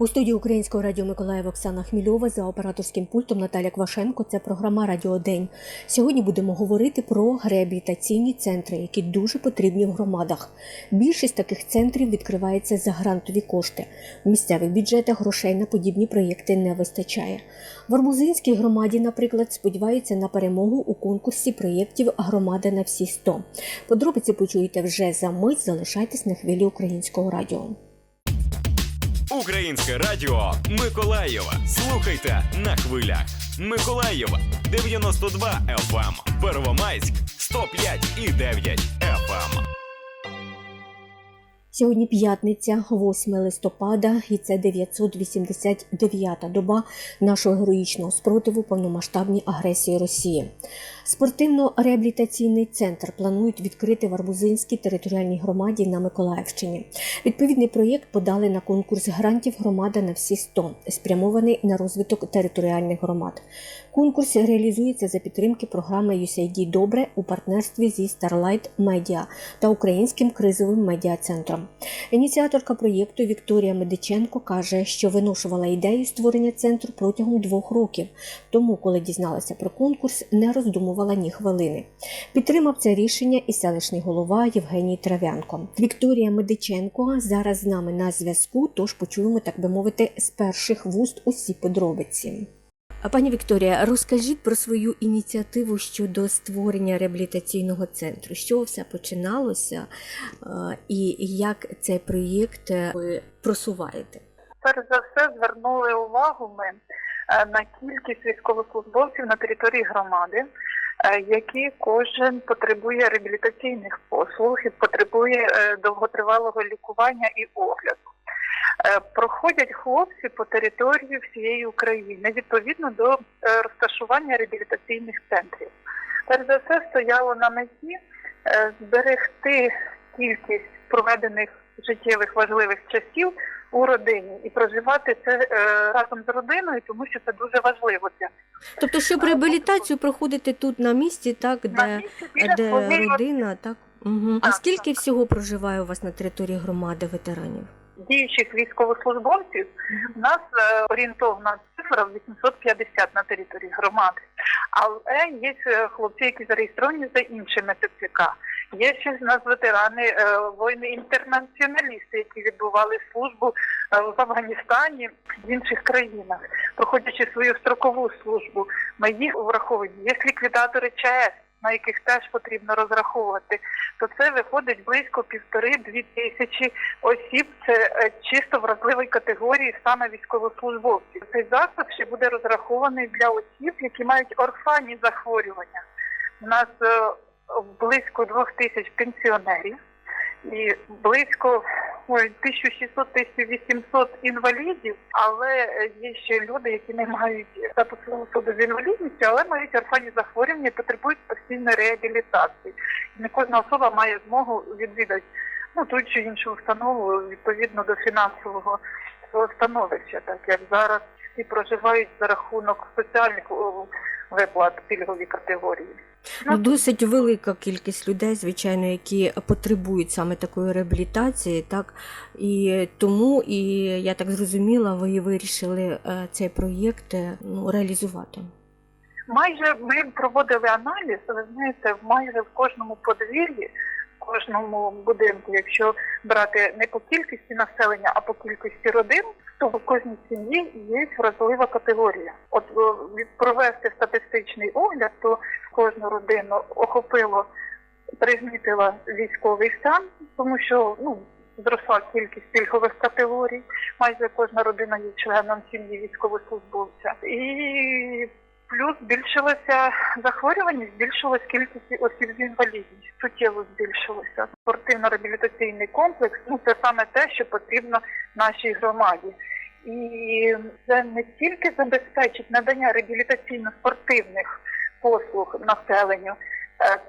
У студії Українського радіо Миколаїв Оксана Хмільова за операторським пультом Наталя Квашенко. Це програма Радіо День. Сьогодні будемо говорити про реабілітаційні центри, які дуже потрібні в громадах. Більшість таких центрів відкривається за грантові кошти. В місцевих бюджетах грошей на подібні проєкти не вистачає. В Арбузинській громаді, наприклад, сподіваються на перемогу у конкурсі проєктів Громада на всі 100». Подробиці почуєте вже за мить. Залишайтесь на хвилі українського радіо. Українське радіо Миколаєва. Слухайте на хвилях. Миколаєва 92 FM. Первомайськ 105 і 9 FM. Сьогодні п'ятниця, 8 листопада, і це 989-та доба нашого героїчного спротиву повномасштабній агресії Росії. Спортивно-реабілітаційний центр планують відкрити в Арбузинській територіальній громаді на Миколаївщині. Відповідний проєкт подали на конкурс грантів Громада на всі 100», спрямований на розвиток територіальних громад. Конкурс реалізується за підтримки програми USAID Добре у партнерстві зі Starlight Media та Українським кризовим медіа-центром. Ініціаторка проєкту Вікторія Медиченко каже, що виношувала ідею створення центру протягом двох років. Тому, коли дізналася про конкурс, не роздумувала ні хвилини. Підтримав це рішення і селищний голова Євгеній Трав'янко. Вікторія Медиченко зараз з нами на зв'язку, тож почуємо, так би мовити, з перших вуст усі подробиці. Пані Вікторія, розкажіть про свою ініціативу щодо створення реабілітаційного центру. Чого все починалося е, і як цей проєкт е, ви просуваєте? перш за все звернули увагу ми е, на кількість військовослужбовців на території громади, які кожен потребує реабілітаційних послуг і потребує е, довготривалого лікування і огляду. Е, Проходять хлопці по території всієї України відповідно до е, розташування реабілітаційних центрів. Перш за все стояло на меті е, зберегти кількість проведених життєвих важливих часів у родині і проживати це е, разом з родиною, тому що це дуже важливо для. Тобто, щоб реабілітацію проходити тут на місці, так На де, місці де своєї родина, так? Угу. А Так, скільки так. всього проживає у вас на території громади ветеранів? діючих військовослужбовців у нас е, орієнтовна цифра 850 на території громади. Але є е, хлопці, які зареєстровані за іншими ТЦК. Є ще з нас ветерани, е, воїни-інтернаціоналісти, які відбували службу е, в Афганістані в інших країнах, проходячи свою строкову службу. Ми їх враховуємо. Є ліквідатори ЧАЕС, на яких теж потрібно розраховувати. То це виходить близько півтори-дві тисячі осіб. Це е, чисто вразливої категорії саме військовослужбовців. Цей заклад ще буде розрахований для осіб, які мають орфанні захворювання. У нас близько двох тисяч пенсіонерів і близько ой, 1600-1800 інвалідів, але є ще люди, які не мають статусу особи з інвалідністю, але мають орфанні захворювання і потребують постійної реабілітації. Не кожна особа має змогу відвідати ну, ту чи іншу установу відповідно до фінансового становища, так як зараз всі проживають за рахунок соціальних виплат пільгові категорії. Ну, досить велика кількість людей, звичайно, які потребують саме такої реабілітації, так і тому, і я так зрозуміла, ви вирішили е, цей проєкт е, ну, реалізувати. Майже ми проводили аналіз, ви знаєте, майже в кожному подвір'ї, кожному будинку, якщо брати не по кількості населення, а по кількості родин, то в кожній сім'ї є вразлива категорія. От від- провести статистичний огляд, то кожну родину охопило, пригнітила військовий стан, тому що ну. Зросла кількість пільгових категорій. Майже кожна родина є членом сім'ї військовослужбовця. І Плюс збільшилася захворюваність, збільшилась кількість осіб з інвалідністю, суттєво збільшилося. Спортивно-реабілітаційний комплекс ну це саме те, що потрібно нашій громаді. І це не тільки забезпечить надання реабілітаційно-спортивних послуг населенню,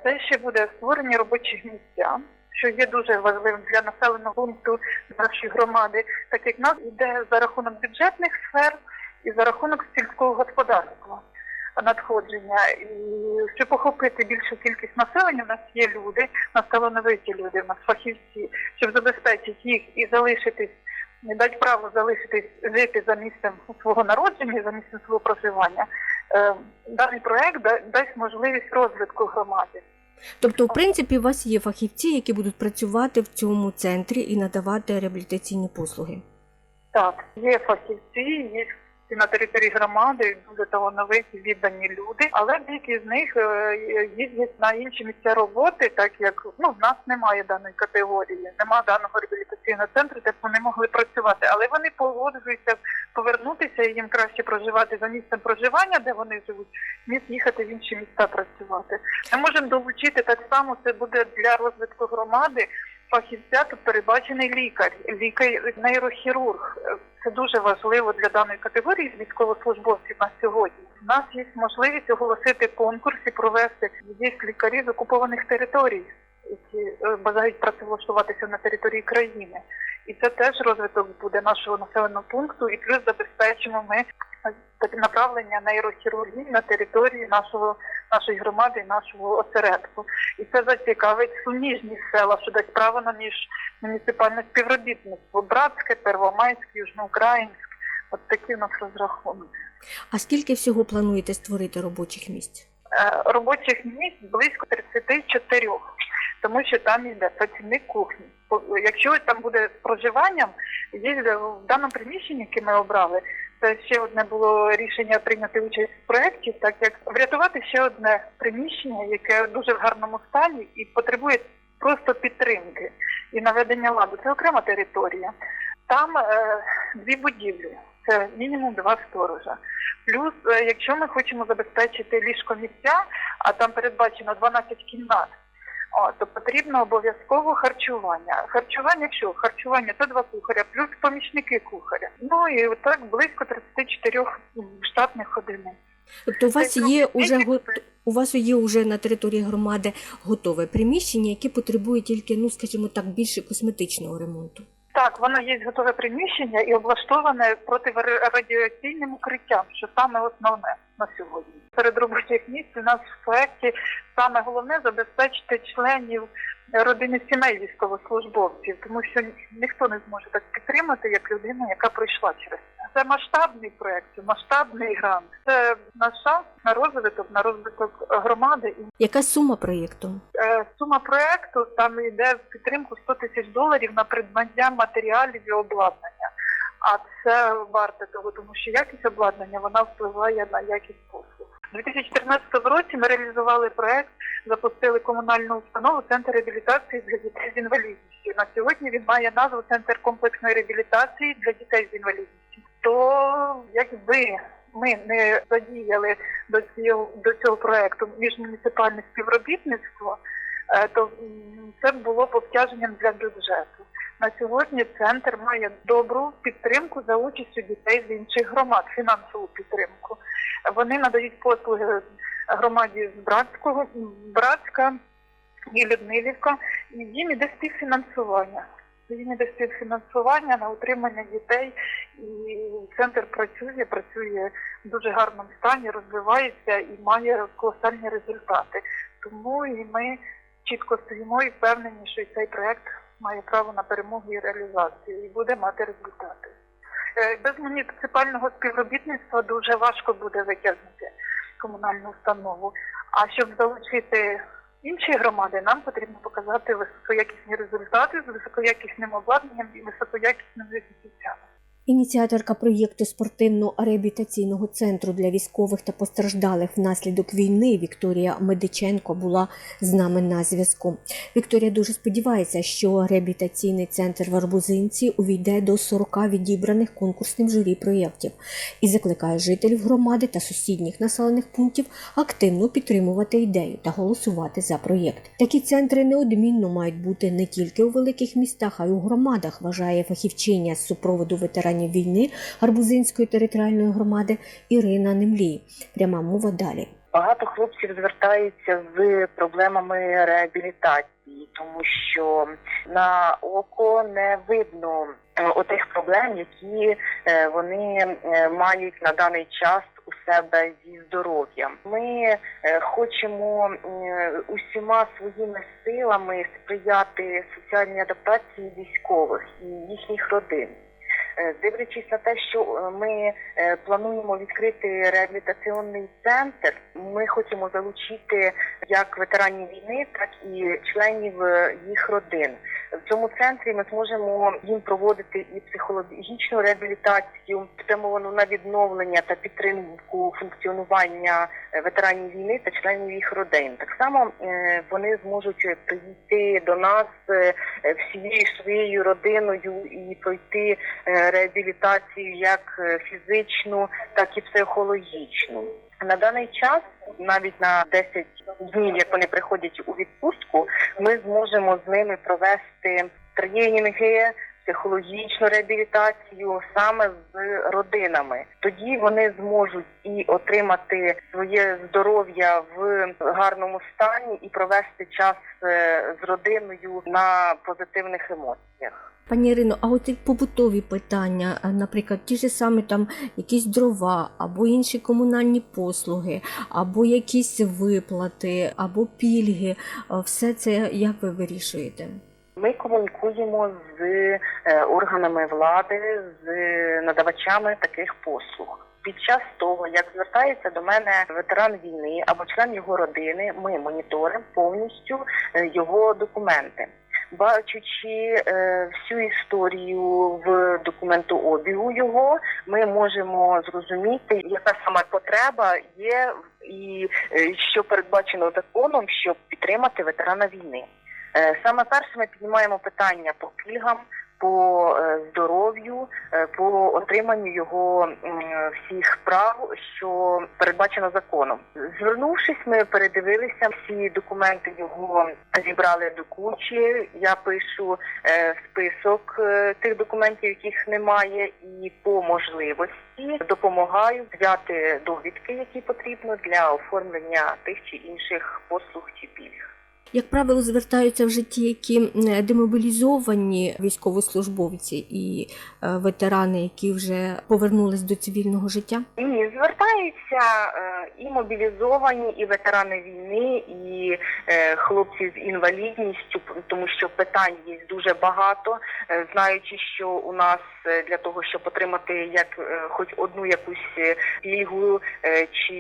це ще буде створені робочих місця, що є дуже важливим для населеного пункту нашої громади, так як нас йде за рахунок бюджетних сфер і за рахунок сільського господарства надходження. І щоб охопити більшу кількість населення, у нас є люди, у нас талановиті люди, у нас фахівці, щоб забезпечити їх і залишитись не дати право залишитись жити за місцем свого народження, за місцем свого проживання. Е, Даний проект дасть можливість розвитку громади. Тобто, в принципі, у вас є фахівці, які будуть працювати в цьому центрі і надавати реабілітаційні послуги. Так, є фахівці, є і на території громади дуже талановиті, віддані люди, але деякі з них е, їздять на інші місця роботи, так як ну в нас немає даної категорії, немає даного реабілітаційного центру, де вони могли працювати. Але вони погоджуються повернутися і їм краще проживати за місцем проживання, де вони живуть, ніж їхати в інші міста працювати. Ми можемо долучити так само. Це буде для розвитку громади. Фахівця тут передбачений лікар, лікар нейрохірург. Це дуже важливо для даної категорії військовослужбовців на сьогодні. У нас є можливість оголосити конкурс і провести є лікарі з окупованих територій, які е, бажають працевлаштуватися на території країни. І це теж розвиток буде нашого населеного пункту, і плюс забезпечимо ми направлення нейрохірургії на території нашого нашої громади, нашого осередку. І це зацікавить суміжні села, що дасть право на між муніципальне співробітництво. Братське, Первомайське, Южноукраїнське. От такі в нас розрахунки. А скільки всього плануєте створити робочих місць? Е, Робочих місць близько 34, тому що там йде працівник кухні. Якщо там буде з проживанням, є в даному приміщенні, яке ми обрали, це ще одне було рішення прийняти участь в проєкті, так як врятувати ще одне приміщення, яке дуже в гарному стані і потребує просто підтримки і наведення ладу. Це окрема територія. Там е, дві будівлі, це мінімум два сторожа. Плюс, е, якщо ми хочемо забезпечити ліжко місця, а там передбачено 12 кімнат, о, то потрібно обов'язково харчування. Харчування що? Харчування це два кухаря, плюс помічники кухаря. Ну і так близько 34 штатних одиниць. Тобто, у вас Це є уже більше, го- у вас є уже на території громади готове приміщення, яке потребує тільки, ну скажімо так, більше косметичного ремонту. Так, воно є готове приміщення і облаштоване протирадіаційним укриттям, що саме основне на сьогодні. Серед робочих місць у нас в проєкті саме головне забезпечити членів родини сімей військовослужбовців, тому що ніхто не зможе так підтримати, як людина, яка пройшла через це. Це масштабний проєкт, це масштабний грант. Це наш шанс на розвиток, на розвиток громади Яка сума проєкту? Е, Сума проекту там йде в підтримку 100 тисяч доларів на придбання матеріалів і обладнання. А це варте того, тому що якість обладнання вона впливає на якість послуг. У 2014 році ми реалізували проект, запустили комунальну установу Центр реабілітації для дітей з інвалідністю. На сьогодні він має назву Центр комплексної реабілітації для дітей з інвалідністю. То якби ми не задіяли до цього до цього проекту міжмуніципальне співробітництво, е, то це було б обтяженням для бюджету. На сьогодні центр має добру підтримку за участю дітей з інших громад, фінансову підтримку. Вони надають послуги громаді з Братського, Братська і Людмилівка, і їм іде співфінансування. Їм іде співфінансування на утримання дітей, і центр працює, працює в дуже гарному стані, розвивається і має колосальні результати. Тому і ми чітко стоїмо і впевнені, що цей проект має право на перемогу і реалізацію і буде мати результати. Е, Без муніципального співробітництва дуже важко буде витягнути комунальну установу. А щоб залучити інші громади, нам потрібно показати високоякісні результати з високоякісним обладнанням і високоякісними фахівцями. Ініціаторка проєкту спортивно-реабілітаційного центру для військових та постраждалих внаслідок війни Вікторія Медиченко була з нами на зв'язку. Вікторія дуже сподівається, що реабілітаційний центр в Арбузинці увійде до 40 відібраних конкурсним журі проєктів і закликає жителів громади та сусідніх населених пунктів активно підтримувати ідею та голосувати за проєкт. Такі центри неодмінно мають бути не тільки у великих містах, а й у громадах, вважає фахівчиня з супроводу ветеранів війни Арбузинської територіальної громади Ірина Немлій. Пряма мова далі. Багато хлопців звертаються з проблемами реабілітації, тому що на око не видно е, отих проблем, які е, вони е, мають на даний час у себе зі здоров'ям. Ми хочемо усіма своїми силами сприяти соціальній адаптації військових і їхніх родин. Е, дивлячись на те, що е, ми е, плануємо відкрити реабілітаційний центр, ми хочемо залучити як ветеранів війни, так і членів їх родин. В цьому центрі ми зможемо їм проводити і психологічну реабілітацію, спрямовану на відновлення та підтримку функціонування е, ветеранів війни та членів їх родин. Так само е, вони зможуть прийти до нас е, всією своєю родиною і пройти реабілітацію як фізичну, так і психологічну. На даний час, навіть на 10 днів, як вони приходять у відпустку, ми зможемо з ними провести тренінги, психологічну реабілітацію саме з родинами. Тоді вони зможуть і отримати своє здоров'я в гарному стані і провести час е, з родиною на позитивних емоціях. Пані Ірино, а от побутові питання, наприклад, ті ж самі там якісь дрова, або інші комунальні послуги, або якісь виплати, або пільги, все це як ви вирішуєте? Ми комунікуємо з е, органами влади, з надавачами таких послуг. Під час того, як звертається до мене ветеран війни або член його родини, ми моніторимо повністю е, його документи. Бачучи е, всю історію в документообігу його, ми можемо зрозуміти, яка саме потреба є і е, що передбачено законом, щоб підтримати ветерана війни. Е, Саме перше ми піднімаємо питання по пільгам, по е, здоров'ю, е, по отриманню його всіх прав, що передбачено законом. Звернувшись, ми передивилися всі документи його зібрали до кучі. Я пишу е, список тих документів, яких немає, і по можливості допомагаю взяти довідки, які потрібно для оформлення тих чи інших послуг чи пільг. Як правило, звертаються в житті які демобілізовані військовослужбовці і е, ветерани, які вже повернулись до цивільного життя. Ні, звертаються е, і мобілізовані, і ветерани війни, і е, хлопці з інвалідністю, тому що питань є дуже багато. Знаючи, що у нас для того, щоб отримати як хоч одну якусь е, чи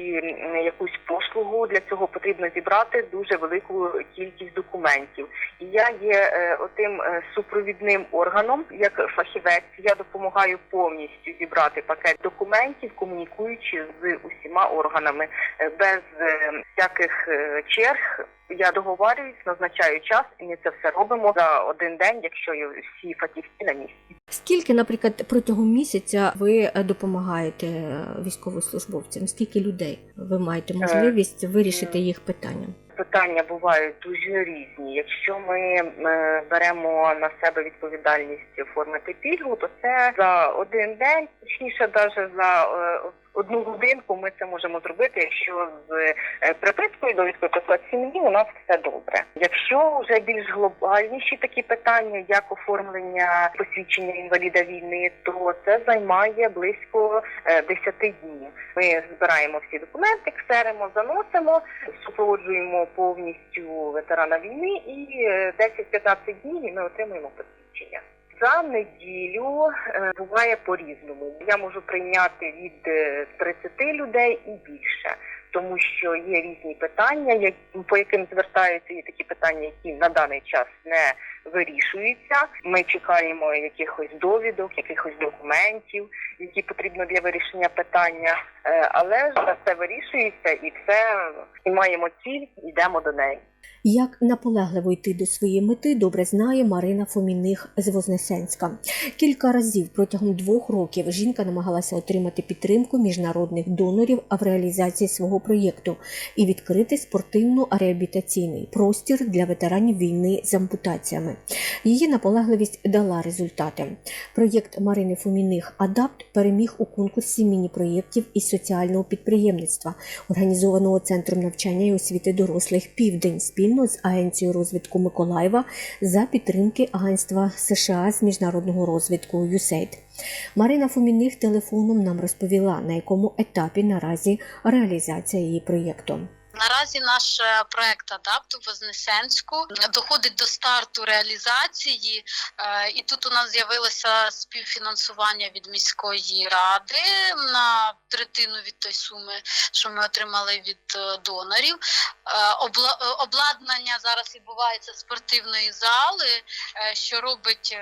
якусь послугу, для цього потрібно зібрати дуже велику кількість документів. І я є е, отим е, супровідним органом, як фахівець. Я допомагаю повністю зібрати пакет документів, комунікуючи з усіма органами Е, без е, всяких е, черг. Я договорююсь, назначаю час, і ми це все робимо за один день, якщо є всі фахівці на місці. Скільки, наприклад, протягом місяця ви допомагаєте військовослужбовцям? Скільки людей ви маєте можливість вирішити їх питання? Питання бувають дуже різні. Якщо ми е, беремо на себе відповідальність оформити пільгу, то це за один день, точніше, навіть за е, одну годинку ми це можемо зробити, якщо з е, припискою довідкою про склад сім'ї у нас все добре. Якщо вже більш глобальніші такі питання, як оформлення посвідчення інваліда війни, то це займає близько е, 10 днів. Ми збираємо всі документи, ксеримо, заносимо, супроводжуємо повністю ветерана війни, і е, 10-15 днів і ми отримуємо посвідчення. За неділю е, буває по-різному. Я можу прийняти від е, 30 людей і більше, тому що є різні питання, по яким звертаються, є такі питання, які на даний час не вирішуються. Ми чекаємо якихось довідок, якихось документів, які потрібно для вирішення питання. Е, Але ж все вирішується і все і маємо ціль, йдемо до неї. Як наполегливо йти до своєї мети, добре знає Марина Фоміних з Вознесенська. Кілька разів протягом двох років жінка намагалася отримати підтримку міжнародних донорів в реалізації свого проєкту і відкрити спортивно-реабілітаційний простір для ветеранів війни з ампутаціями. Її наполегливість дала результати. Проєкт Марини Фоміних Адапт переміг у конкурсі міні-проєктів із соціального підприємництва, організованого центром навчання і освіти дорослих Південь спільно з Агенцією розвитку Миколаєва за підтримки Агентства США з міжнародного розвитку USAID. Марина Фоміних телефоном нам розповіла, на якому етапі наразі реалізація її проєкту. Наразі наш е, проект Адапт у Вознесенську доходить до старту реалізації, е, і тут у нас з'явилося співфінансування від міської ради на третину від тої суми, що ми отримали від е, донорів. Обла- Обладнання зараз відбувається спортивної зали, що робить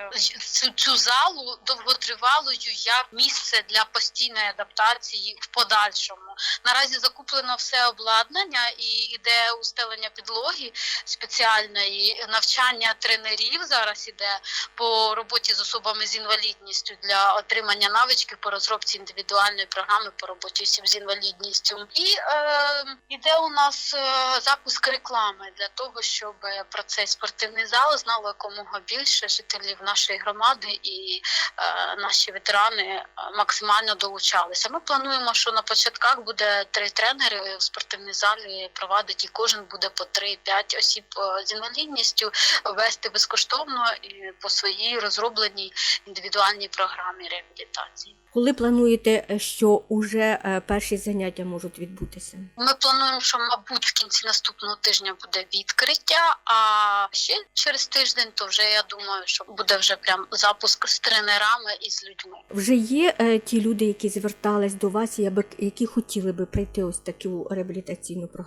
цю залу довготривалою як місце для постійної адаптації в подальшому. Наразі закуплено все обладнання і йде устелення підлоги спеціальної, навчання тренерів зараз іде по роботі з особами з інвалідністю для отримання навички по розробці індивідуальної програми по роботі з інвалідністю. І е, іде у нас е, запуск реклами для того, щоб про цей спортивний зал знало якомога більше жителів нашої громади і е, наші ветерани е, максимально долучалися. Ми плануємо, що на початках буде три тренери в спортивній залі провадить, і кожен буде по 3-5 осіб е, з інвалідністю вести безкоштовно і по своїй розробленій індивідуальній програмі реабілітації. Коли плануєте, е, що уже е, перші заняття можуть відбутися? Ми плануємо, що мабуть в кінці наступного тижня буде відкриття. А ще через тиждень, то вже я думаю, що буде вже прям запуск з тренерами і з людьми. Вже є е, ті люди, які звертались до вас, і які хотіли би пройти ось таку реабілітаційну програму?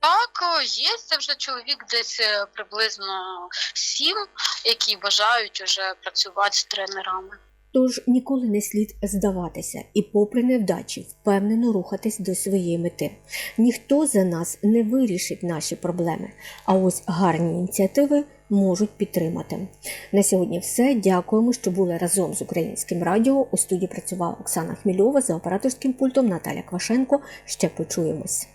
Так, є це вже чоловік десь е, приблизно сім, які бажають уже працювати з тренерами. Тож ніколи не слід здаватися і, попри невдачі, впевнено рухатись до своєї мети. Ніхто за нас не вирішить наші проблеми, а ось гарні ініціативи можуть підтримати. На сьогодні все. Дякуємо, що були разом з українським радіо. У студії працювала Оксана Хмільова за операторським пультом Наталя Квашенко. Ще почуємось.